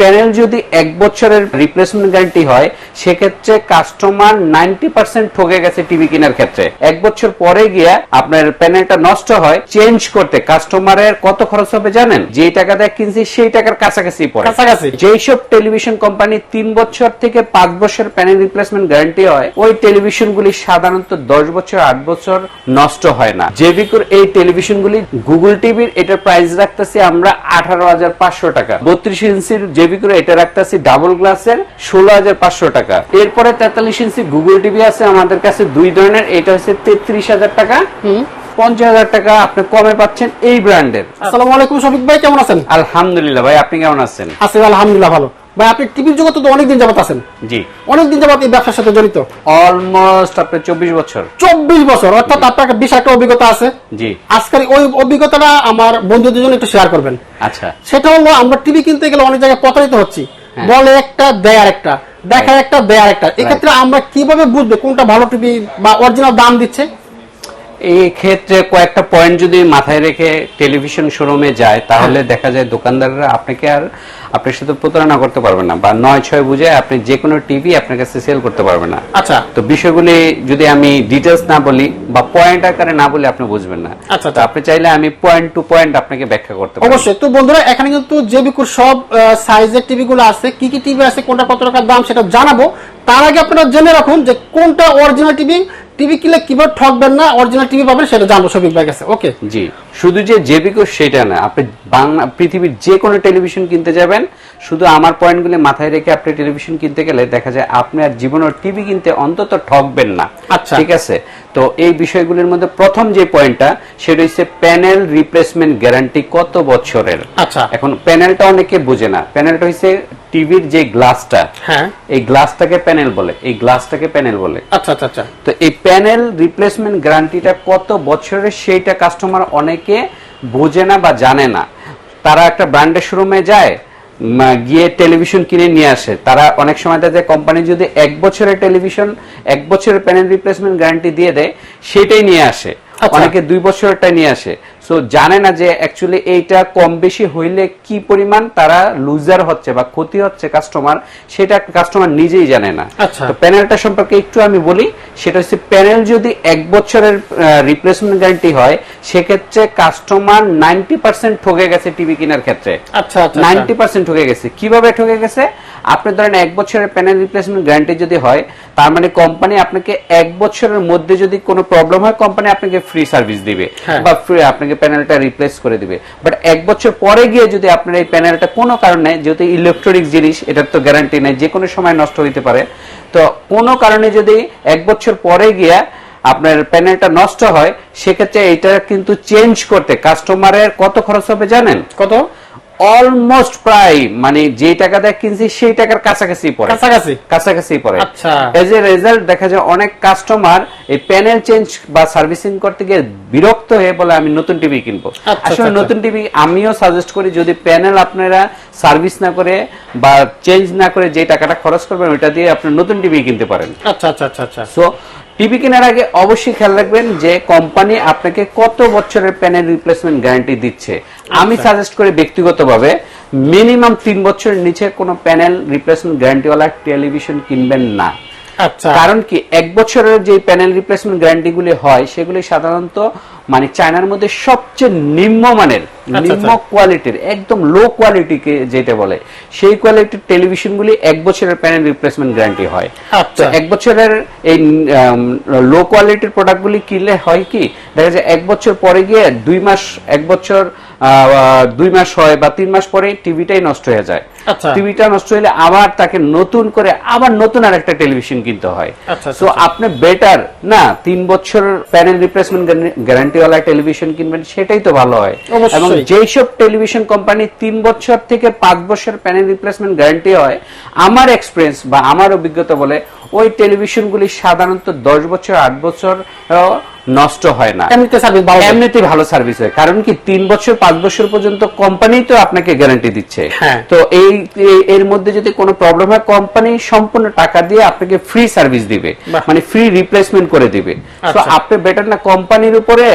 Panel যদি এক বছরের রিপ্লেসমেন্ট গ্যারান্টি হয় সেক্ষেত্রে কাস্টমার নাইনটি পার্সেন্ট ঠকে গেছে টিভি কেনার ক্ষেত্রে। এক বছর পরে গিয়া আপনার প্যানেলটা নষ্ট হয় চেঞ্জ করতে কাস্টমারের কত খরচ হবে জানেন? যে টাকা দিয়ে কিনছি সেই টাকার কাছাকাছি পড়ে। কাছাকাছি। যেসব টেলিভিশন কোম্পানি তিন বছর থেকে পাঁচ বছর প্যানেল রিপ্লেসমেন্ট গ্যারান্টি হয় ওই টেলিভিশন গুলি সাধারণত দশ বছর আট বছর নষ্ট হয় না। জেবিকুর এই টেলিভিশন গুলি গুগল টিভির এটার প্রাইস রাখতেছি আমরা আঠারো হাজার পাঁচশো টাকা। বত্রিশ ইঞ্চির জেবিকুর এটা রাখতেছি ডাবল গ্লাসের ষোলো হাজার পাঁচশো টাকা। এরপরে তেতাল্লিশ ইঞ্চি গুগল টিভি আছে আমাদের কাছে দুই ধরনের। এটা হচ্ছে তেত্রিশ হাজার টাকা। পঞ্চাশ হাজার টাকা আপনি কমে পাচ্ছেন এই ব্র্যান্ডের আসসালামু আলাইকুম শফিক ভাই কেমন আছেন? আলহামদুলিল্লাহ ভাই আপনি কেমন আছেন? আসিফ আলহামদুলিল্লাহ ভালো। ভাই আপনি টিভির জগতে তো অনেকদিন যাবত আছেন। জি। অনেকদিন যাবত এই ব্যবসার সাথে জড়িত। অলমোস্ট আপনার চব্বিশ বছর। চব্বিশ বছর অর্থাৎ আপনার একটা অভিজ্ঞতা আছে। জি। আজকের ওই অভিজ্ঞতাটা আমার বন্ধুদের জন্য একটু শেয়ার করবেন। আচ্ছা। সেটা হলো আমরা টিভি কিনতে গেলে অনেক জায়গায় প্রতারিত হচ্ছি। হ্যাঁ। বলে একটা দেয় একটা একটা দেয় একটা এক্ষেত্রে আমরা কীভাবে বুঝব কোনটা ভালো টিভি বা অরিজিনাল দাম দিচ্ছে? এই ক্ষেত্রে কয়েকটা পয়েন্ট যদি মাথায় রেখে টেলিভিশন শোরুমে যায় তাহলে দেখা যায় দোকানদাররা আপনাকে আর আপনার সাথে প্রতারণা করতে পারবে না বা নয় ছয় বুঝে আপনি যে কোনো টিভি আপনার কাছে সেল করতে পারবে না। আচ্ছা। তো বিষয়গুলি যদি আমি ডিটেলস না বলি বা পয়েন্ট আকারে না বলি আপনি বুঝবেন না। আচ্ছা, তো আপনি চাইলে আমি পয়েন্ট টু পয়েন্ট আপনাকে ব্যাখ্যা করতে পারি। অবশ্যই। তো বন্ধুরা এখানে কিন্তু যে বিকুর সব সাইজের টিভি গুলো আছে কি কি টিভি আছে কোনটা কত টাকার দাম সেটা জানাব। তার আগে আপনারা জেনে রাখুন যে কোনটা অরিজিনাল টিভি টিভি কিনলে কীভাবে ঠকবেন না অরিজিনাল টিভি পাবেন সেটা জানব শফিক ভাই কাছে। ওকে জি। শুধু যে জেবিকো সেটা না আপনি বাংলা পৃথিবীর যে কোনো টেলিভিশন কিনতে যাবেন শুধু আমার পয়েন্টগুলি মাথায় রেখে আপনি টেলিভিশন কিনতে গেলে দেখা যায় আপনি আর জীবনের টিভি কিনতে অন্তত ঠকবেন না আচ্ছা। ঠিক আছে তো এই বিষয়গুলির মধ্যে প্রথম যে পয়েন্টটা সেটা হচ্ছে প্যানেল রিপ্লেসমেন্ট গ্যারান্টি কত বছরের আচ্ছা। এখন প্যানেলটা অনেকে বুঝে না প্যানেলটা হচ্ছে টিভির যে গ্লাসটা হ্যাঁ। এই গ্লাসটাকে প্যানেল বলে এই গ্লাসটাকে প্যানেল বলে। আচ্ছা আচ্ছা আচ্ছা। তো এই প্যানেল রিপ্লেসমেন্ট গ্যারান্টিটা কত বছরের সেইটা কাস্টমার অনেকে বোঝে না বা জানে না। তারা একটা ব্র্যান্ডের শোরুমে যায় গিয়ে টেলিভিশন কিনে নিয়ে আসে। তারা অনেক সময় দেখা যায় কোম্পানি যদি এক বছরের টেলিভিশন এক বছরের প্যানেল রিপ্লেসমেন্ট গ্যারান্টি দিয়ে দেয় সেটাই নিয়ে আসে। আচ্ছা। অনেকে দুই বছরটা নিয়ে আসে। সো জানে না যে অ্যাকচুয়ালি এইটা কম বেশি হইলে কি পরিমাণ তারা লুজার হচ্ছে বা ক্ষতি হচ্ছে কাস্টমার সেটা কাস্টমার নিজেই জানে না। আচ্ছা। তো প্যানেলটা সম্পর্কে একটু আমি বলি সেটা হচ্ছে প্যানেল যদি এক বছরের রিপ্লেসমেন্ট গ্যারান্টি হয় সেক্ষেত্রে কাস্টমার নাইনটি পার্সেন্ট ঠকে গেছে টিভি কেনার ক্ষেত্রে। আচ্ছা আচ্ছা নাইনটি পার্সেন্ট ঠকে গেছে। কীভাবে ঠকে গেছে? আপনি ধরেন এক বছরের প্যানেল রিপ্লেসমেন্ট গ্যারান্টি যদি হয় তার মানে কোম্পানি আপনাকে এক বছরের মধ্যে যদি কোনো প্রবলেম হয় কোম্পানি আপনাকে ফ্রি সার্ভিস দিবে। হ্যাঁ। বা ফ্রি আপনাকে প্যানেলটা রিপ্লেস করে দিবে। বাট এক বছর পরে গিয়ে যদি আপনার এই প্যানেলটা কোনো কারণে, যেহেতু ইলেকট্রনিক জিনিস, এটার তো গ্যারান্টি নেই, যে কোনো সময় নষ্ট হইতে পারে, তো কোনো কারণে যদি এক বছর পরে গিয়া আপনার প্যানেলটা নষ্ট হয়, সেক্ষেত্রে এটা কিন্তু চেঞ্জ করতে কাস্টমারের কত খরচ হবে জানেন? কত? অলমোস্ট প্রায় মানে যে টাকা দিয়ে কিনছি সেই টাকার কাছাকাছি পড়ে। কাছাকাছি? কাছাকাছি পড়ে। আচ্ছা। এজ এ রেজাল্ট দেখা যায় অনেক কাস্টমার এই প্যানেল চেঞ্জ বা সার্ভিসিং করতে গিয়ে বিরক্ত হয়ে বলে আমি নতুন টিভি কিনবো। আচ্ছা, আসলে আচ্ছা। নতুন টিভি আমিও সাজেস্ট করি যদি প্যানেল আপনারা সার্ভিস না করে বা চেঞ্জ না করে যে টাকাটা খরচ করবেন ওইটা দিয়ে আপনি নতুন টিভি কিনতে পারেন। আচ্ছা আচ্ছা আচ্ছা আচ্ছা। সো টিভি কেনার আগে অবশ্যই খেয়াল রাখবেন যে কোম্পানি আপনাকে কত বছরের প্যানেল রিপ্লেসমেন্ট গ্যারান্টি দিচ্ছে। আমি সাজেস্ট করি ব্যক্তিগতভাবে মিনিমাম তিন বছরের নিচে কোনো প্যানেল রিপ্লেসমেন্ট গ্যারান্টিওয়ালা টেলিভিশন কিনবেন না। আচ্ছা। কারণ কি এক বছরের যে প্যানেল রিপ্লেসমেন্ট গ্যারান্টি গুলি হয় সেগুলি সাধারণত মানে চায়নার মধ্যে সবচেয়ে নিম্নমানের নিম্ন কোয়ালিটির একদম লো কোয়ালিটিকে যেটা বলে সেই কোয়ালিটির টেলিভিশন গুলি এক বছরের প্যানেল রিপ্লেসমেন্ট গ্যারান্টি হয় আচ্ছা। তো এক বছরের এই লো কোয়ালিটির প্রোডাক্টগুলি কিনলে হয় কি দেখা যায় এক বছর পরে গিয়ে দুই মাস এক বছর দুই মাস হয় বা তিন মাস পরে টিভিটাই নষ্ট হয়ে যায় আচ্ছা। টিভিটা নষ্ট হলে আবার তাকে নতুন করে আবার নতুন আর একটা টেলিভিশন কিনতে হয় আচ্ছা, আচ্ছা, আপনি বেটার না তিন বছর প্যানেল রিপ্লেসমেন্ট গ্যারান্টিওয়ালা টেলিভিশন কিনবেন সেটাই তো ভালো হয়। এবং যেসব টেলিভিশন কোম্পানি তিন বছর থেকে পাঁচ বছর প্যানেল রিপ্লেসমেন্ট গ্যারান্টি হয় আমার এক্সপিরিয়েন্স বা আমার অভিজ্ঞতা বলে ওই টেলিভিশনগুলি সাধারণত দশ বছর আট বছর নষ্ট হয় না এমনিতে সার্ভিস ভালো এমনিতে ভালো সার্ভিস হয় কারণ কি তিন বছর পাঁচ বছর পর্যন্ত কোম্পানি তো আপনাকে গ্যারান্টি দিচ্ছে হ্যাঁ। তো এই এর মধ্যে যদি কোনো প্রবলেম হয় কোম্পানি সম্পূর্ণ টাকা দিয়ে আপনাকে ফ্রি সার্ভিস দিবে। মানে ফ্রি রিপ্লেসমেন্ট করে দিবে তো আচ্ছা। আপনি বেটার না কোম্পানির উপরে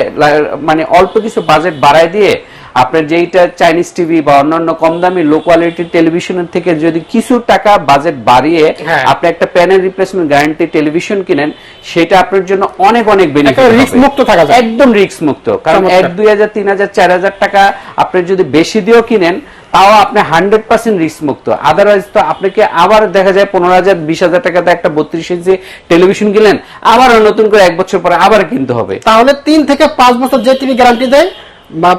মানে অল্প কিছু বাজেট বাড়ায় দিয়ে আপনার যেইটা চাইনিজ টিভি বা অন্যান্য কম দামি লো কোয়ালিটির টেলিভিশনের থেকে যদি কিছু টাকা বাজেট বাড়িয়ে হ্যাঁ। আপনি একটা প্যানেল রিপ্লেসমেন্ট গ্যারান্টি টেলিভিশন কিনেন সেটা আপনার জন্য অনেক অনেক বেনিফিট risk মুক্ত থাকা যায়। একদম রিস্ক মুক্ত কারণ। এক দুই হাজার তিন হাজার চার হাজার টাকা আপনি যদি বেশি দিয়েও কিনেন তাও আপনি হান্ড্রেড পার্সেন্ট রিস্ক মুক্ত আদারওয়াইজ তো আপনাকে আবার দেখা যায় পনেরো হাজার বিশ হাজার টাকাতে একটা বত্রিশ ইঞ্চি টেলিভিশন কিনলেন আবার নতুন করে এক বছর পরে আবার কিনতে হবে তাহলে তিন থেকে পাঁচ বছর যে টিভি গ্যারান্টি দেয়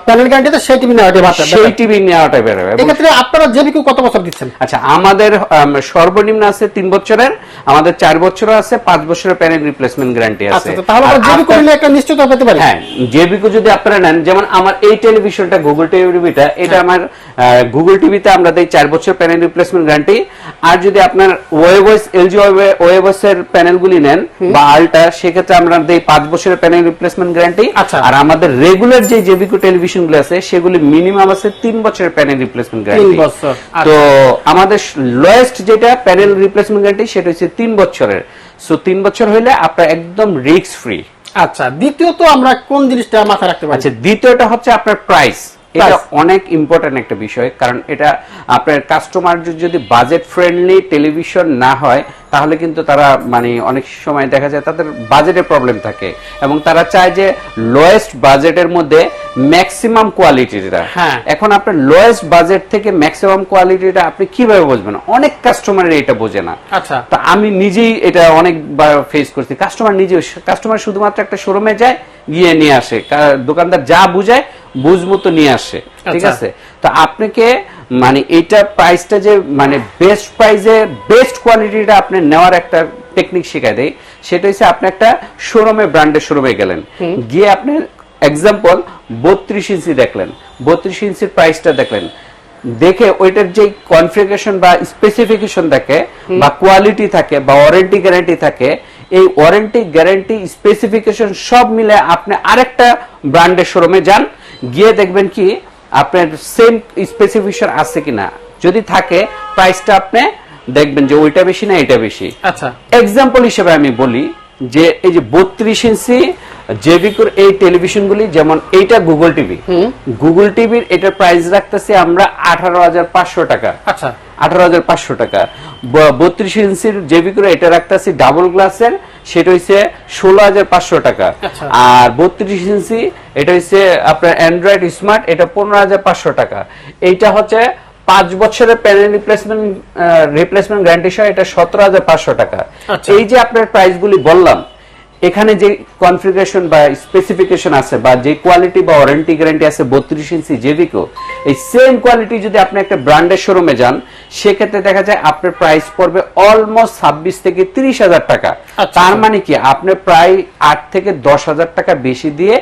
প্যানেল গ্যারান্টি দেয় সেই টিভি নেওয়া সেই টিভি নেওয়াটা বেরোবে এক্ষেত্রে আপনারা জেবিকু কত বছর দিচ্ছেন? আচ্ছা আমাদের সর্বনিম্ন আছে তিন বছরের আমাদের চার বছরও আছে পাঁচ বছরের প্যানেল রিপ্লেসমেন্ট গ্যারান্টি আচ্ছা আছে তাহলে জেবি করলে একটা নিশ্চয়তা পেতে পারি। হ্যাঁ জেবিকো যদি আপনারা নেন যেমন আমার এই টেলিভিশনটা গুগল টিভিটা এটা আমার গুগল টিভিতে আমরা দেই চার বছর প্যানেল রিপ্লেসমেন্ট গ্যারান্টি আর যদি আপনার ওয়েবস এলজি ওয়েবস এর প্যানেলগুলি নেন বা আলটা সেক্ষেত্রে আমরা দেই পাঁচ বছরের প্যানেল রিপ্লেসমেন্ট গ্যারান্টি আচ্ছা। আর আমাদের রেগুলার যে জেবিকো টেলিভিশনগুলো আছে সেগুলি মিনিমাম আছে তিন বছরের প্যানেল রিপ্লেসমেন্ট গ্যারান্টি বছর, আচ্ছা। তো আমাদের লোয়েস্ট যেটা প্যানেল রিপ্লেসমেন্ট গ্যারান্টি সেটা হচ্ছে তিন বছরের। সো তিন বছর হইলে আপনার একদম রিস্ক ফ্রি আচ্ছা দ্বিতীয়ত আমরা কোন জিনিসটা মাথায় রাখতে পারি? আচ্ছা দ্বিতীয়টা হচ্ছে আপনার প্রাইস এটা অনেক ইম্পর্টেন্ট একটা বিষয় কারণ এটা আপনার কাস্টমার যদি বাজেট ফ্রেন্ডলি টেলিভিশন না হয় তাহলে কিন্তু তারা মানে অনেক সময় দেখা যায় তাদের বাজেটের প্রবলেম থাকে। এবং তারা চায় যে লোয়েস্ট বাজেটের মধ্যে ম্যাক্সিমাম কোয়ালিটিটা হ্যাঁ। এখন আপনার লোয়েস্ট বাজেট থেকে ম্যাক্সিমাম কোয়ালিটিটা আপনি কীভাবে বুঝবেন? অনেক কাস্টমারের এটা বোঝে না। আচ্ছা। তা আমি নিজেই এটা অনেকবার ফেস করছি। কাস্টমার নিজে কাস্টমার শুধুমাত্র একটা শোরুমে যায় গিয়ে নিয়ে আসে। দোকানদার যা বুঝায় বুঝমতো নিয়ে আসে ঠিক আচ্ছা। আছে? তো আপনাকে মানে এটা প্রাইসটা যে মানে বেস্ট প্রাইসে বেস্ট কোয়ালিটিটা আপনি নেওয়ার একটা টেকনিক শেখায় দেয় সেটা হচ্ছে আপনি একটা শোরুমে ব্র্যান্ডের শোরুমে গেলেন। গিয়ে আপনি এক্সাম্পল বত্রিশ ইঞ্চি দেখলেন। বত্রিশ ইঞ্চির প্রাইসটা দেখলেন। দেখে ওইটার যে কনফিগারেশন বা স্পেসিফিকেশন থাকে বা কোয়ালিটি থাকে বা ওয়ারেন্টি গ্যারান্টি থাকে এই ওয়ারেন্টি গ্যারান্টি স্পেসিফিকেশন সব মিলে আপনি আরেকটা ব্র্যান্ডের শোরুমে যান। গিয়ে দেখবেন কি আপনার সেম স্পেসিফিকেশন আছে কিনা। যদি থাকে প্রাইসটা আপনি দেখবেন যে ওইটা বেশি না এটা বেশি। আচ্ছা। এক্সাম্পল হিসেবে আমি বলি যে এই যে বত্রিশ ইঞ্চি জেবিকুর এই টেলিভিশনগুলি যেমন এইটা গুগল টিভি। গুগল টিভির এটার প্রাইস রাখতেছি আমরা আঠারো হাজার পাঁচশো টাকা। আচ্ছা। আঠারো হাজার পাঁচশো টাকা। বত্রিশ ইঞ্চির জেবিকুর এটা রাখতেছি ডাবল গ্লাসের সেটা হচ্ছে ষোলো হাজার পাঁচশো টাকা। আচ্ছা। আর বত্রিশ ইঞ্চি এটা হচ্ছে আপনার অ্যান্ড্রয়েড স্মার্ট এটা পনেরো হাজার পাঁচশো টাকা। এইটা হচ্ছে পাঁচ বছরের প্যানেল রিপ্লেসমেন্ট রিপ্লেসমেন্ট গ্যারান্টি সহ এটা সতেরো হাজার পাঁচশো টাকা। আচ্ছা। এই যে আপনার প্রাইসগুলি বললাম এখানে যে কনফিগারেশন বা স্পেসিফিকেশন আছে বা যে কোয়ালিটি বা ওয়ারেন্টি গ্যারান্টি আছে বত্রিশ ইঞ্চি জেভিকো এই সেম কোয়ালিটি যদি আপনি একটা ব্র্যান্ডের শোরুমে যান সেক্ষেত্রে দেখা যায় আপনার প্রাইস পড়বে অলমোস্ট ছাব্বিশ থেকে তিরিশ হাজার টাকা আচ্ছা। তার মানে কি আপনি প্রায় আট থেকে দশ হাজার টাকা বেশি দিয়ে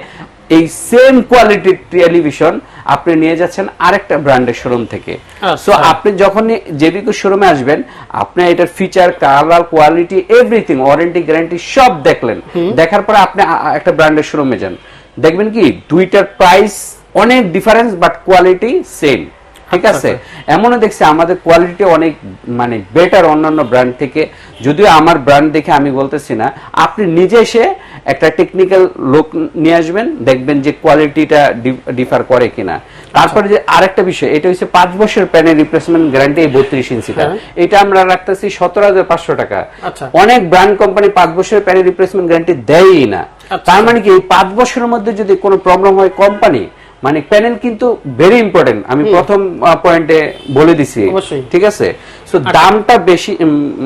এই সেম কোয়ালিটির টেলিভিশন আপনি নিয়ে যাচ্ছেন আরেকটা ব্র্যান্ডের শোরুম থেকে। আচ্ছা। সো আপনি যখন জেবিকো শোরুমে আসবেন আপনি এটার feature colour quality everything warranty guarantee সব দেখলেন। দেখার পরে আপনি একটা ব্র্যান্ডের শোরুমে যান। দেখবেন কি দুইটার প্রাইস অনেক ডিফারেন্স বাট কোয়ালিটি সেম ঠিক আছে এমনও দেখছি আমাদের কোয়ালিটি অনেক মানে বেটার অন্যান্য ব্র্যান্ড থেকে যদিও আমার ব্র্যান্ড দেখে আমি বলতেছি না আপনি নিজে এসে একটা টেকনিক্যাল লোক নিয়ে আসবেন দেখবেন যে কোয়ালিটিটা ডিফার করে কিনা তারপরে যে আরেকটা বিষয় এটা হচ্ছে পাঁচ বছর প্যানের রিপ্লেসমেন্ট গ্যারান্টি এই বত্রিশ ইঞ্চিটা হ্যাঁ। এটা আমরা রাখতেছি সতেরো হাজার পাঁচশো টাকা আচ্ছা। অনেক ব্র্যান্ড কোম্পানি পাঁচ বছরের প্যানের রিপ্লেসমেন্ট গ্যারান্টি দেয়ই না আচ্ছা। তার মানে কি এই পাঁচ বছরের মধ্যে যদি কোনো প্রবলেম হয় কোম্পানি মানে প্যানেল কিন্তু ভেরি ইম্পর্টেন্ট আমি প্রথম পয়েন্টে বলে দিছি। ঠিক আছে? সো দামটা বেশি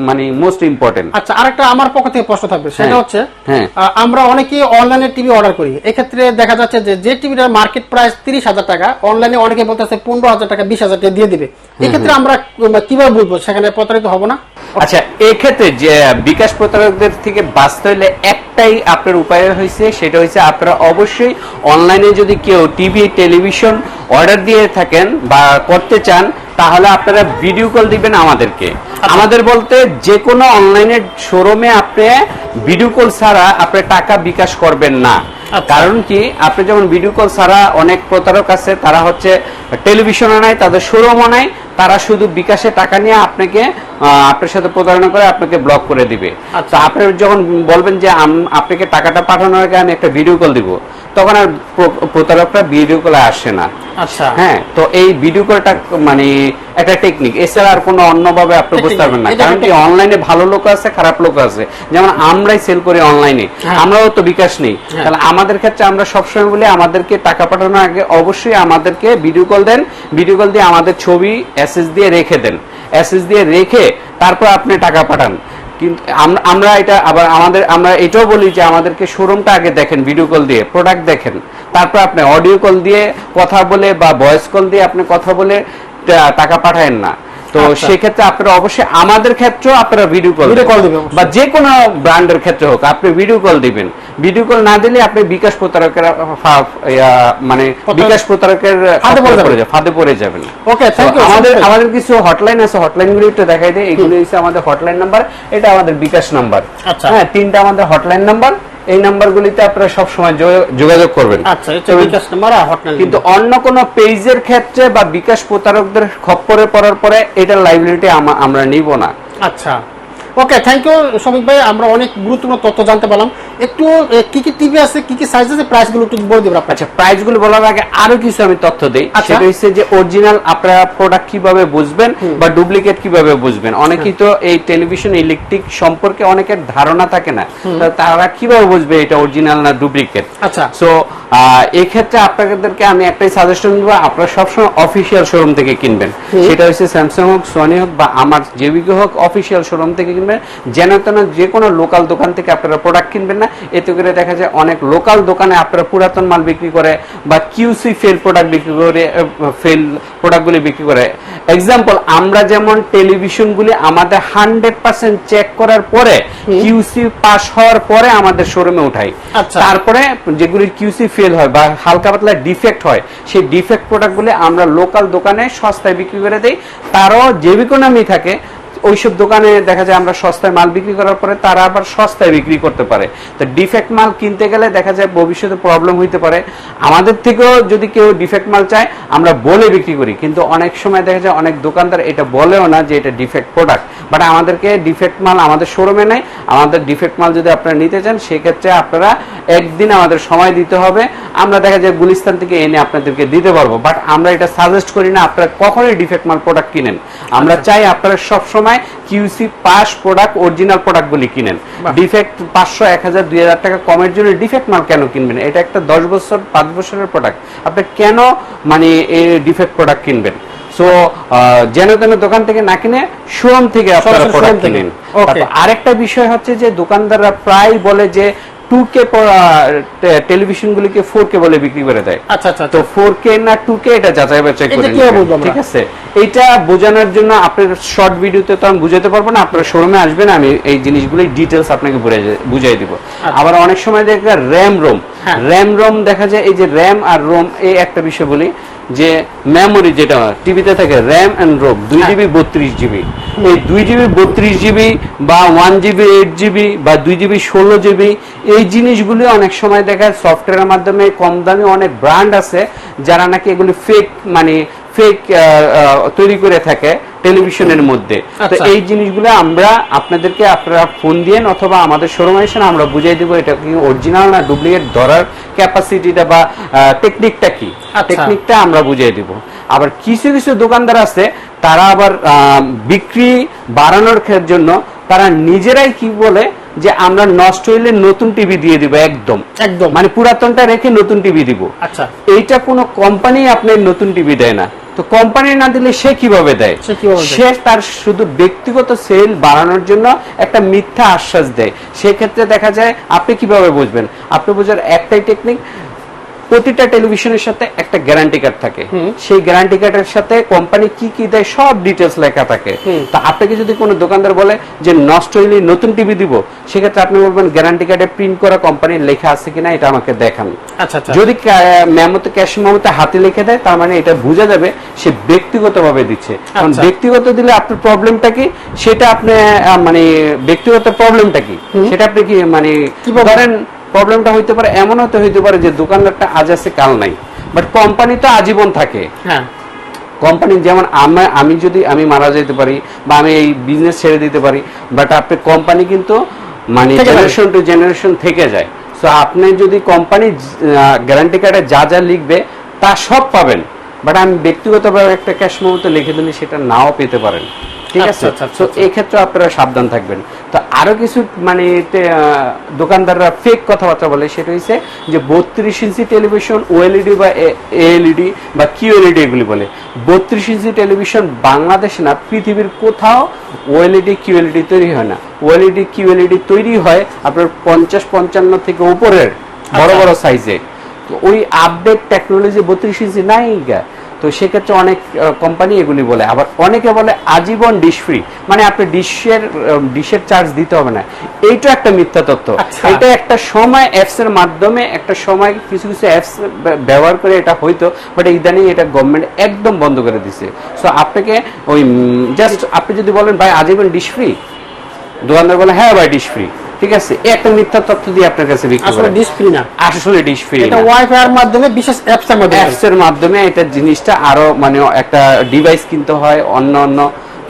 মানে মোস্ট ইম্পর্টেন্ট আচ্ছা আরেকটা আমার পক্ষ থেকে প্রশ্ন থাকবে। সেটা হ্যাঁ, হচ্ছে হ্যাঁ। আমরা অনেকে অনলাইনে টিভি অর্ডার করি। এক্ষেত্রে দেখা যাচ্ছে যে যে টিভিটার মার্কেট প্রাইস তিরিশ হাজার টাকা অনলাইনে অনেকে বলতেছে পনেরো হাজার টাকা বিশ হাজার টাকা দিয়ে দিবে। এক্ষেত্রে আমরা কীভাবে বুঝব? সেখানে প্রতারিত হব না? আচ্ছা এক্ষেত্রে যে বিকাশ প্রতারকদের থেকে বাঁচতে হলে একটাই আপনার উপায় হয়েছে সেটা হচ্ছে আপনারা অবশ্যই অনলাইনে যদি কেউ টিভি টেলিভিশন অর্ডার দিয়ে থাকেন বা করতে চান তাহলে আপনারা ভিডিও কল দিবেন আমাদেরকে। আমাদের বলতে যে কোনো অনলাইনের শোরুমে আপনি ভিডিও কল ছাড়া আপনি টাকা বিকাশ করবেন না। আচ্ছা। কারণ কি? আপনি যেমন ভিডিও কল ছাড়া অনেক প্রতারক আছে তারা হচ্ছে টেলিভিশনও নাই তাদের শোরুমও নাই তারা শুধু বিকাশে টাকা নিয়ে আপনাকে আপনার সাথে প্রতারণা করে আপনাকে ব্লক করে দিবে। আচ্ছা। তো আপনি যখন বলবেন যে আপনাকে টাকাটা পাঠানোর আগে আমি একটা ভিডিও কল দিব তখন আর প্র- প্রতারকরা ভিডিও কলে আসে না। আচ্ছা। হ্যাঁ তো এই ভিডিও কলটা মানে একটা টেকনিক এছাড়া আর কোনো অন্যভাবে আপনি বুঝতে পারবেন না। কারণ কি অনলাইনে ভালো লোক আছে খারাপ লোক আছে। যেমন আমরাই সেল করি অনলাইনে হ্যাঁ। আমরাও তো বিকাশ নেই। হ্যাঁ। তাহলে আমাদের ক্ষেত্রে আমরা সবসময় বলি আমাদেরকে টাকা পাঠানোর আগে অবশ্যই আমাদেরকে ভিডিও কল দেন। ভিডিও কল দিয়ে আমাদের ছবি এসএস দিয়ে রেখে দেন। এসএস দিয়ে রেখে তারপর আপনি টাকা পাঠান। কিন্তু আমরা এটা আবার আমাদের আমরা এটাও বলি যে আমাদেরকে শোরুমটা আগে দেখেন ভিডিও কল দিয়ে প্রোডাক্ট দেখেন। তারপর আপনি অডিও কল দিয়ে কথা বলে বা ভয়েস কল দিয়ে আপনি কথা বলে টাকা পাঠায়েন না। তো আচ্ছা। সেক্ষেত্রে আপনারা অবশ্যই আমাদের ক্ষেত্রেও আপনারা ভিডিও কল বা যে কোনো ব্র্যান্ডের ক্ষেত্রে হোক আপনি ভিডিও কল দিবেন। ভিডিও কল না দিলে আপনি বিকাশ প্রতারকের মানে বিকাশ প্রতারকের ফাঁদে পড়ে যাবেন। যাবে- ফাঁদে পড়ে যাবেন। ওকে থ্যাংক ইউ আমাদের আমাদের কিছু হটলাইন আছে হটলাইনগুলো একটু দেখাই দেয় এগুলো হচ্ছে আমাদের হটলাইন নাম্বার এটা আমাদের বিকাশ নাম্বার আচ্ছা। হ্যাঁ তিনটা আমাদের হটলাইন নাম্বার এই নাম্বারগুলিতে আপনারা সব সময় যোগাযোগ করবেন। আচ্ছা এটা বিকাশ নাম্বার আর হটলাইন কিন্তু অন্য কোন পেজের ক্ষেত্রে বা বিকাশ প্রতারকদের খপ্পরে পড়ার পরে এটার লাইবিলিটি আমরা নিব না। আচ্ছা। ওকে থ্যাংক ইউ শ্রমিক ভাই। আমরা অনেক গুরুত্বপূর্ণ তথ্য জানতে পারলাম। একটু কি কি টিভি আছে কি কি সাইজ আছে প্রাইসগুলো একটু বলে দিবেন আচ্ছা প্রাইসগুলো বলার আগে আরও কিছু আমি তথ্য দিই। আচ্ছা। সেটা হচ্ছে যে অরিজিনাল আপনারা প্রোডাক্ট কীভাবে বুঝবেন বা ডুপ্লিকেট কীভাবে বুঝবেন? অনেকেই তো এই টেলিভিশন ইলেকট্রিক সম্পর্কে অনেকের ধারণা থাকে না। তারা কীভাবে বুঝবে এটা অরিজিনাল না ডুপ্লিকেট আচ্ছা। সো এই ক্ষেত্রে আপনাদেরকে আমি একটাই সাজেশন দেবো আপনারা সবসময় অফিসিয়াল শোরুম থেকে কিনবেন। সেটা হচ্ছে স্যামসাং হোক সোনি হোক বা আমার জেবিকে হোক অফিসিয়াল শোরুম থেকে কিনবেন। যেন তেন যে কোনো লোকাল দোকান থেকে আপনারা প্রোডাক্ট কিনবেন না। এতে করে দেখা যায় অনেক লোকাল দোকানে আপনারা পুরাতন মাল বিক্রি করে বা কিউসি ফেল প্রোডাক্ট বিক্রি করে ফেল প্রোডাক্টগুলি বিক্রি করে। এক্সাম্পল আমরা যেমন টেলিভিশনগুলি আমাদের হান্ড্রেড পার্সেন্ট চেক করার পরে কিউসি পাস হওয়ার পরে আমাদের শোরুমে উঠাই। আচ্ছা। তারপরে যেগুলি কিউসি ফেল হয় বা হালকা পাতলা ডিফেক্ট হয় সেই ডিফেক্ট প্রোডাক্টগুলি আমরা লোকাল দোকানে সস্তায় বিক্রি করে দেই। তারও যে ইকোনমি থাকে ওইসব দোকানে দেখা যায় আমরা সস্তায় মাল বিক্রি করার পরে তারা আবার সস্তায় বিক্রি করতে পারে। তো ডিফেক্ট মাল কিনতে গেলে দেখা যায় ভবিষ্যতে প্রবলেম হইতে পারে। আমাদের থেকেও যদি কেউ ডিফেক্ট মাল চায়, আমরা বলে বিক্রি করি। কিন্তু অনেক সময় দেখা যায় অনেক দোকানদার এটা বলেও না যে এটা ডিফেক্ট প্রোডাক্ট বাট আমাদেরকে ডিফেক্ট মাল আমাদের শোরুমে নেই আমাদের ডিফেক্ট মাল যদি আপনারা নিতে চান, সেক্ষেত্রে আপনারা একদিন আমাদের সময় দিতে হবে। আমরা দেখা যায় গুলিস্তান থেকে এনে আপনাদেরকে দিতে পারব বাট আমরা এটা সাজেস্ট করি না আপনারা কখনোই ডিফেক্ট মাল প্রোডাক্ট কিনেন। আমরা চাই আপনারা সব সময় কিউসি পাস প্রোডাক্ট অরিজিনাল প্রোডাক্টগুলি কিনেন। ডিফেক্ট পাঁচশো এক হাজার দুই হাজার টাকা কমের জন্য ডিফেক্ট মাল কেন কিনবেন? এটা একটা দশ বছর পাঁচ বছরের প্রোডাক্ট আপনি কেন মানে এই ডিফেক্ট প্রোডাক্ট কিনবেন? সো যেন তেন দোকান থেকে না কিনে শোরুম থেকে আপনারা প্রোডাক্ট কিনেন। আরেকটা বিষয় হচ্ছে যে দোকানদাররা প্রায় বলে যে টু কে টেলিভিশনগুলিকে ফোর কে বলে বিক্রি করে দেয় আচ্ছা আচ্ছা তো আচ্ছা। ফোর কে না টু কে এটা যাচাই বাছাই করে? ঠিক আছে এটা বোঝানোর জন্য আপনার শর্ট ভিডিওতে তো আমি বুঝাতে পারব না আপনার শোরুমে আসবেন আমি এই জিনিসগুলি ডিটেলস আপনাকে বুঝাই- দিব আবার অনেক সময় দেখা র্যাম রোম। র্যাম রোম দেখা যায় এই যে র্যাম আর রোম এই একটা বিষয় বলি যে মেমোরি যেটা টিভিতে থাকে র্যাম এন্ড রোম দুই হ্যাঁ। জিবি বত্রিশ জিবি এই দুই জিবি বত্রিশ জিবি বা ওয়ান জিবি এইট জিবি বা দুই জিবি ষোলো জিবি এই জিনিসগুলি অনেক সময় দেখা যায় সফটওয়্যারের মাধ্যমে কম দামি অনেক ব্র্যান্ড আছে যারা নাকি এগুলি ফেক মানে ফেক তৈরি করে থাকে। টেলিভিশনের মধ্যে। তো আচ্ছা। এই জিনিসগুলো আমরা আপনাদেরকে আপনারা ফোন দিয়েন অথবা আমাদের শোরুমে এসে আমরা বুঝাই দেবো এটা কি অরিজিনাল না ডুপ্লিকেট ধরার ক্যাপাসিটিটা বা টেকনিকটা কি। আচ্ছা। টেকনিকটা আমরা বুঝিয়ে দিব। আবার কিছু কিছু দোকানদার আছে তারা আবার বিক্রি বাড়ানোর জন্য তারা নিজেরাই কি বলে যে আমরা নষ্ট হইলে নতুন টিভি দিয়ে দিব একদম। একদম। মানে পুরাতনটা রেখে নতুন টিভি দিব। আচ্ছা। এইটা কোনো কোম্পানি আপনার নতুন টিভি দেয় না। তো কোম্পানি না দিলে সে কীভাবে দেয়? সে কীভাবে দেয়? সে তার শুধু ব্যক্তিগত সেল বাড়ানোর জন্য একটা মিথ্যা আশ্বাস দেয়। সেক্ষেত্রে দেখা যায় আপনি কীভাবে বুঝবেন? আপনি বোঝার একটাই টেকনিক প্রতিটা টেলিভিশনের সাথে একটা গ্যারান্টি কার্ড থাকে। সেই গ্যারান্টি কার্ডের সাথে কোম্পানি কি কি দেয় সব ডিটেলস লেখা থাকে। তা আপনাকে যদি কোনো দোকানদার বলে যে নষ্ট হইলে নতুন টিভি দিব সেক্ষেত্রে আপনি বলবেন গ্যারান্টি কার্ডে প্রিন্ট করা কোম্পানির লেখা আছে কিনা এটা আমাকে দেখান। আচ্ছা আচ্ছা। যদি মেমোতে ক্যাশ মেমোতে হাতে লিখে দেয় তার মানে এটা বোঝা যাবে সে ব্যক্তিগতভাবে দিচ্ছে। কারণ আচ্ছা। ব্যক্তিগত দিলে আপনার প্রবলেমটা কি? সেটা আপনি মানে ব্যক্তিগত প্রবলেমটা কি? সেটা আপনি কি মানে? ধরেন প্রবলেমটা হইতে পারে এমন হতে হইতে পারে যে দোকানদারটা আজ আছে কাল নাই। বাট কোম্পানি তো আজীবন থাকে। হ্যাঁ। কোম্পানি যেমন আমা- আমি যদি আমি মারা যেতে পারি বা আমি এই বিজনেস ছেড়ে দিতে পারি বাট আপনি কোম্পানি কিন্তু মানে জেনারেশন টু জেনারেশন থেকে যায়। সো আপনি যদি কোম্পানি গ্যারান্টি কার্ডে যা যা লিখবে তা সব পাবেন। বাট আমি ব্যক্তিগতভাবে একটা ক্যাশ মেমোতে লিখে দিলে সেটা নাও পেতে পারেন। ঠিক আচ্ছা, আছে? আচ্ছা, আচ্ছা, তো এই ক্ষেত্রে আপনারা সাবধান থাকবেন। তো আরও কিছু মানে দোকানদাররা ফেক কথাবার্তা বলে সেটা হচ্ছে যে বত্রিশ ইঞ্চি টেলিভিশন ওএলইডি বা এএলইডি বা কিউএলইডি এগুলি বলে। বত্রিশ ইঞ্চি টেলিভিশন বাংলাদেশে না পৃথিবীর কোথাও ওএলইডি কিউএলইডি তৈরি হয় না। ওএলইডি কিউএলইডি তৈরি হয় আপনার পঞ্চাশ পঞ্চান্ন থেকে উপরের বড় বড় সাইজে তো ওই আপডেট টেকনোলজি বত্রিশ ইঞ্চি নাই গা। তো সেক্ষেত্রে অনেক কোম্পানি এগুলি বলে। আবার অনেকে বলে আজীবন ডিশ ফ্রি মানে আপনি ডিশের ডিশের চার্জ দিতে হবে না। এইটা একটা মিথ্যা তথ্য। আচ্ছা। এটা একটা সময় অ্যাপস এর মাধ্যমে একটা সময় কিছু কিছু অ্যাপস ব্যবহার করে এটা হইতো বাট ইদানিং এটা গভর্নমেন্ট একদম বন্ধ করে দিছে। সো আপনাকে ওই জাস্ট আপনি যদি বলেন ভাই আজীবন ডিশ ফ্রি দোকানদার বলে হ্যাঁ ভাই ডিশ ফ্রি ঠিক আছে? একটা মিথ্যা তথ্য দিয়ে আপনার কাছে বিক্রি আসলে করে। ডিসপ্লে না। আসলে এটা ওয়াইফাই এর মাধ্যমে বিশেষ অ্যাপস এর মাধ্যমে। অ্যাপস এর মাধ্যমে এটা জিনিসটা আরও মানে একটা ডিভাইস কিনতে হয় অন্য অন্য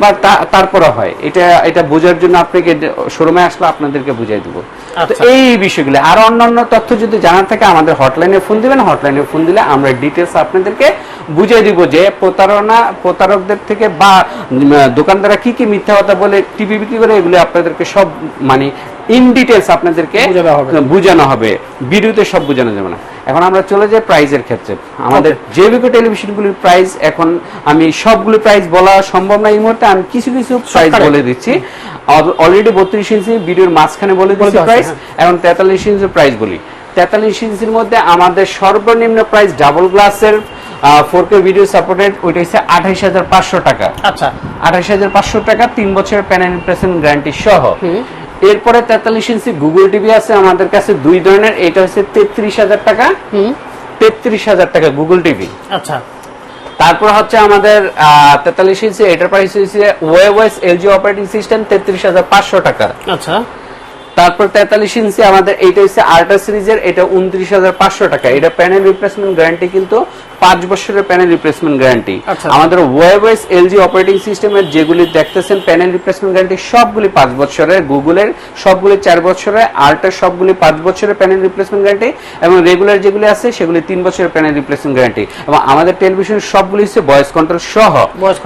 বা তারপরে হয়। এটা এটা বোঝার জন্য আপনাকে শোরুমে আসলে আপনাদেরকে বুঝাই দেবো। আচ্ছা। এই বিষয়গুলো আর অন্যান্য তথ্য যদি জানার থাকে আমাদের হটলাইনে ফোন দিবেন। হটলাইনে ফোন দিলে আমরা ডিটেলস আপনাদেরকে বুঝিয়ে দিব যে প্রতারণা প্রতারকদের থেকে বা দোকানদাররা কি কি মিথ্যা কথা বলে টিভি বিক্রি করে এগুলো আপনাদেরকে সব মানে ইন ডিটেলস আপনাদেরকে বোঝানো হবে। ভিডিওতে সব বোঝানো যাবে না। এখন আমরা চলে যাই প্রাইজের ক্ষেত্রে। আমাদের জৈবিক টেলিভিশনগুলির প্রাইস এখন আমি সবগুলো প্রাইস বলা সম্ভব না এই মুহূর্তে। আমি কিছু কিছু প্রাইস বলে দিচ্ছি। অলরেডি বত্রিশ ইঞ্চি ভিডিওর মাঝখানে বলে দিচ্ছি প্রাইস হ্যাঁ। এখন তেতাল্লিশ ইঞ্চির প্রাইস বলি। তেতাল্লিশ ইঞ্চির মধ্যে আমাদের সর্বনিম্ন প্রাইস ডাবল গ্লাসের ফোর কে ভিডিও সাপোর্টেড ওইটা হচ্ছে আঠাইশ হাজার পাঁচশো টাকা। আচ্ছা। আঠাশ হাজার পাঁচশো টাকা তিন বছরের প্যানেল প্রেসেন্ট গ্যারান্টি সহ। এরপরে তেতাল্লিশ ইঞ্চি গুগল টিভি আছে আমাদের কাছে দুই ধরনের। এটা হচ্ছে তেত্রিশ হাজার টাকা। তেত্রিশ হাজার টাকা গুগল টিভি আচ্ছা। তারপর হচ্ছে আমাদের তেতাল্লিশ ইঞ্চি এটার প্রাইস হচ্ছে ওয়েওয়েস এলজি অপারেটিং সিস্টেম তেত্রিশ হাজার পাঁচশো টাকা। আচ্ছা। তারপর তেতাল্লিশ ইঞ্চি আমাদের এইটা হচ্ছে আল্ট্রা সিরিজের এটা উনত্রিশ হাজার পাঁচশো টাকা। এটা প্যানেল রিপ্লেসমেন্ট গ্যারান্টি কিন্তু পাঁচ বছরের প্যানেল রিপ্লেসমেন্ট গ্যারান্টি। আমাদের ওয়েবএস এলজি অপারেটিং সিস্টেমের যেগুলি দেখতেছেন প্যানেল রিপ্লেসমেন্ট গ্যারান্টি সবগুলি পাঁচ বছরের গুগলের সবগুলি চার বছরের আল্ট্রা সবগুলি পাঁচ বছরের প্যানেল রিপ্লেসমেন্ট গ্যারান্টি এবং রেগুলার যেগুলি আছে সেগুলি তিন বছরের প্যানেল রিপ্লেসমেন্ট গ্যারান্টি এবং আমাদের টেলিভিশন সবগুলি হচ্ছে ভয়েস কন্ট্রোল সহ। ভয়েস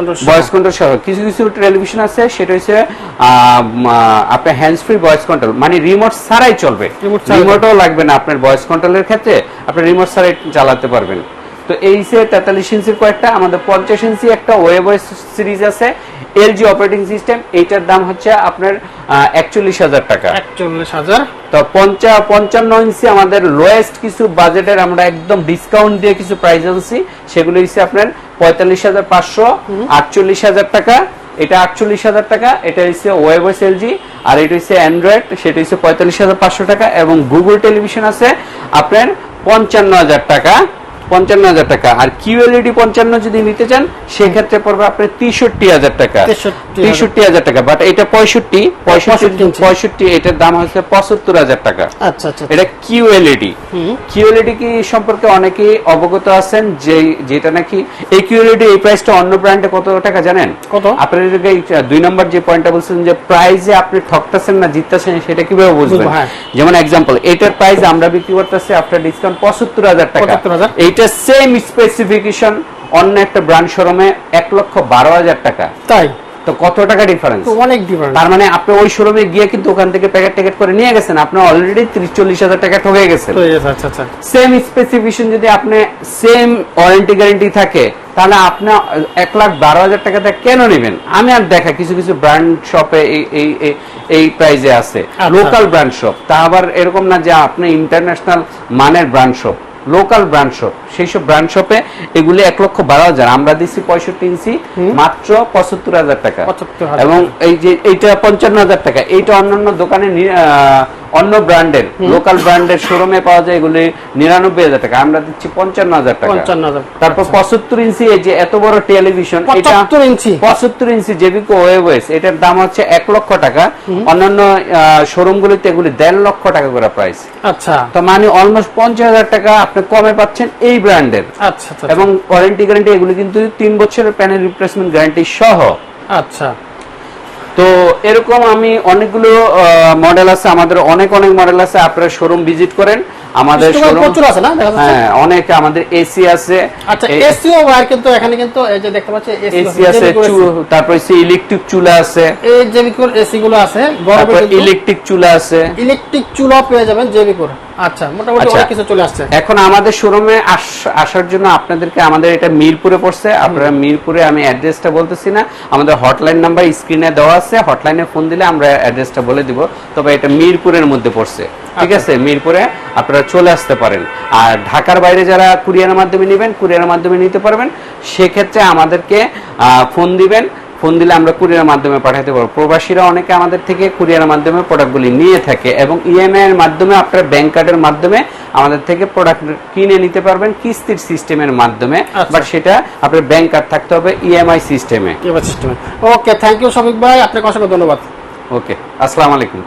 কন্ট্রোল সহ। কিছু কিছু টেলিভিশন আছে সেটা হচ্ছে আপনার হ্যান্ডস ফ্রি ভয়েস কন্ট্রোল মানে রিমোট ছাড়াই চলবে। রিমোটও লাগবে না আপনার ভয়েস কন্ট্রোলের ক্ষেত্রে আপনি রিমোট ছাড়াই চালাতে পারবেন। তো এই সে তেতাল্লিশ ইঞ্চির কয়েকটা আমাদের পঞ্চাশ ইঞ্চি একটা ওয়েব সিরিজ আছে এলজি অপারেটিং সিস্টেম এইটার দাম হচ্ছে আপনার একচল্লিশ হাজার টাকা। একচল্লিশ হাজার। তো পঞ্চা পঞ্চান্ন ইঞ্চি আমাদের লোয়েস্ট কিছু বাজেটের আমরা একদম ডিসকাউন্ট দিয়ে কিছু প্রাইস আনছি সেগুলো হচ্ছে আপনার পঁয়তাল্লিশ হাজার পাঁচশো আটচল্লিশ হাজার টাকা এটা আটচল্লিশ হাজার টাকা এটা হচ্ছে ওয়েবএস এলজি আর এটা হচ্ছে অ্যান্ড্রয়েড সেটা হচ্ছে পঁয়তাল্লিশ হাজার পাঁচশো টাকা এবং গুগল টেলিভিশন আছে আপনার পঞ্চান্ন হাজার টাকা। পঞ্চান্ন হাজার টাকা। আর কিউএলইডি পঞ্চান্ন যদি নিতে চান সেক্ষেত্রে পড়বে আপনার তেষট্টি হাজার টাকা। 63,000 তেষট্টি হাজার টাকা। বাট এটা পঁয়ষট্টি পঁয়ষট্টি পঁয়ষট্টি এটার দাম হচ্ছে পঁচাত্তর হাজার টাকা। আচ্ছা আচ্ছা এটা কিউএলইডি কিউএলইডি কি সম্পর্কে অনেকেই অবগত আছেন যে যেটা নাকি এই কিউএলইডি এই প্রাইসটা অন্য ব্র্যান্ডে কত টাকা জানেন? কত? আপনার দুই নম্বর যে পয়েন্টটা বলছেন যে প্রাইজে আপনি ঠকতেছেন না জিততেছেন সেটা কীভাবে বুঝবেন? হ্যাঁ। যেমন এক্সাম্পল এটার প্রাইস আমরা বিক্রি করতেছি আফটার ডিসকাউন্ট পঁচাত্তর হাজার টাকা। 75,000 এইটা সেম স্পেসিফিকেশন অন্য একটা ব্র্যান্ড শোরুমে এক লক্ষ বারো হাজার টাকা। তাই? তো কত টাকা ডিফারেন্স অনেক ডিফারেন্ট তার মানে আপনি ওই শোরুমে গিয়ে কিন্তু ওখান থেকে প্যাকেট ট্যাকেট করে নিয়ে গেছেন আপনি অলরেডি ত্রিশ চল্লিশ হাজার টাকা ঠকে গেছেন। আচ্ছা আচ্ছা। সেম স্পেসিফিকেশন যদি আপনি সেম ওয়ারেন্টি গ্যারেন্টি থাকে তাহলে আপনি এক লাখ বারো হাজার টাকাতে কেন নেবেন? আমি আর দেখা কিছু কিছু ব্র্যান্ড শপে এই এই প্রাইজে আছে। লোকাল ব্র্যান্ড শপ তা আবার এরকম না যে আপনি ইন্টারন্যাশনাল মানের brand shop local brand shop সেই সব ব্র্যান্ড শপে এগুলি এক লক্ষ বারো হাজার। আমরা দিচ্ছি পঁয়ষট্টি ইঞ্চি মাত্র পঁচাত্তর হাজার টাকা। এবং এই যে এইটা পঞ্চান্ন হাজার টাকা। এইটা অন্যান্য দোকানে অন্য ব্র্যান্ডের লোকাল ব্র্যান্ডের শোরুমে পাওয়া যায় এগুলি নিরানব্বই হাজার টাকা আমরা দিচ্ছি পঞ্চান্ন হাজার টাকা। 55,000 তারপর পঁচাত্তর ইঞ্চি এই যে এত বড় টেলিভিশন এটা ইঞ্চি। পঁচাত্তর ইঞ্চি জেবিকো ওয়েবএস এটার দাম হচ্ছে এক লক্ষ টাকা। অন্যান্য শোরুম গুলিতে এগুলি দেড় লক্ষ টাকা করে প্রাইস আচ্ছা। তো মানে অলমোস্ট পঞ্চাশ হাজার টাকা আপনি কমে পাচ্ছেন এই ব্র্যান্ডের। আচ্ছা আচ্ছা এবং ওয়ারেন্টি গ্যারান্টি এগুলি কিন্তু তিন বছরের প্যানেল রিপ্লেসমেন্ট গ্যারান্টি সহ। আচ্ছা। তো এরকম আমি অনেকগুলো মডেল আছে, আমাদের অনেক অনেক মডেল আছে, আপনারা শোরুম ভিজিট করেন। আমাদের শোরুম প্রচুর আছে না? হ্যাঁ অনেক আমাদের এসি আছে। আচ্ছা এসিও ওয়্যার কিন্তু এখানে কিন্তু এই যে দেখতে পাচ্ছি এসি আছে তারপর ইলেকট্রিক চুলা আছে। এই জেবিকোর এসি গুলো আছে তারপর ইলেকট্রিক চুলা আছে। ইলেকট্রিক চুলা পেয়ে যাবেন জেবিকোর আচ্ছা মোটামুটি আচ্ছা। অনেক কিছু চলে আসছে। এখন আমাদের শোরুমে আসার জন্য আপনাদেরকে আমাদের এটা মিরপুরে পড়ছে। আপনারা মিরপুরে আমি অ্যাড্রেসটা বলতেছি না। আমাদের হটলাইন নাম্বার স্ক্রিনে দেওয়া আছে। হটলাইনে ফোন দিলে আমরা অ্যাড্রেসটা বলে দিব। তবে এটা মিরপুরের মধ্যে পড়ছে। ঠিক আচ্ছা। আছে মিরপুরে আপনারা চলে আসতে পারেন। আর ঢাকার বাইরে যারা কুরিয়ারের মাধ্যমে নেবেন কুরিয়ারের মাধ্যমে নিতে পারবেন। সেক্ষেত্রে আমাদেরকে ফোন দিবেন। ফোন দিলে আমরা কুরিয়ারের মাধ্যমে পাঠাতে পারব। প্রবাসীরা অনেকে আমাদের থেকে কুরিয়ারের মাধ্যমে প্রোডাক্টগুলি নিয়ে থাকে এবং ইএমআই এর মাধ্যমে আপনার ব্যাংক কার্ডের মাধ্যমে আমাদের থেকে প্রোডাক্ট কিনে নিতে পারবেন কিস্তির সিস্টেমের মাধ্যমে। আচ্ছা। বাট সেটা আপনার ব্যাংক কার্ড থাকতে হবে ইএমআই সিস্টেমে সিস্টেমে ওকে থ্যাংক ইউ শফিক ভাই। আপনাকে অসংখ্য ধন্যবাদ। ওকে আসসালামু আলাইকুম।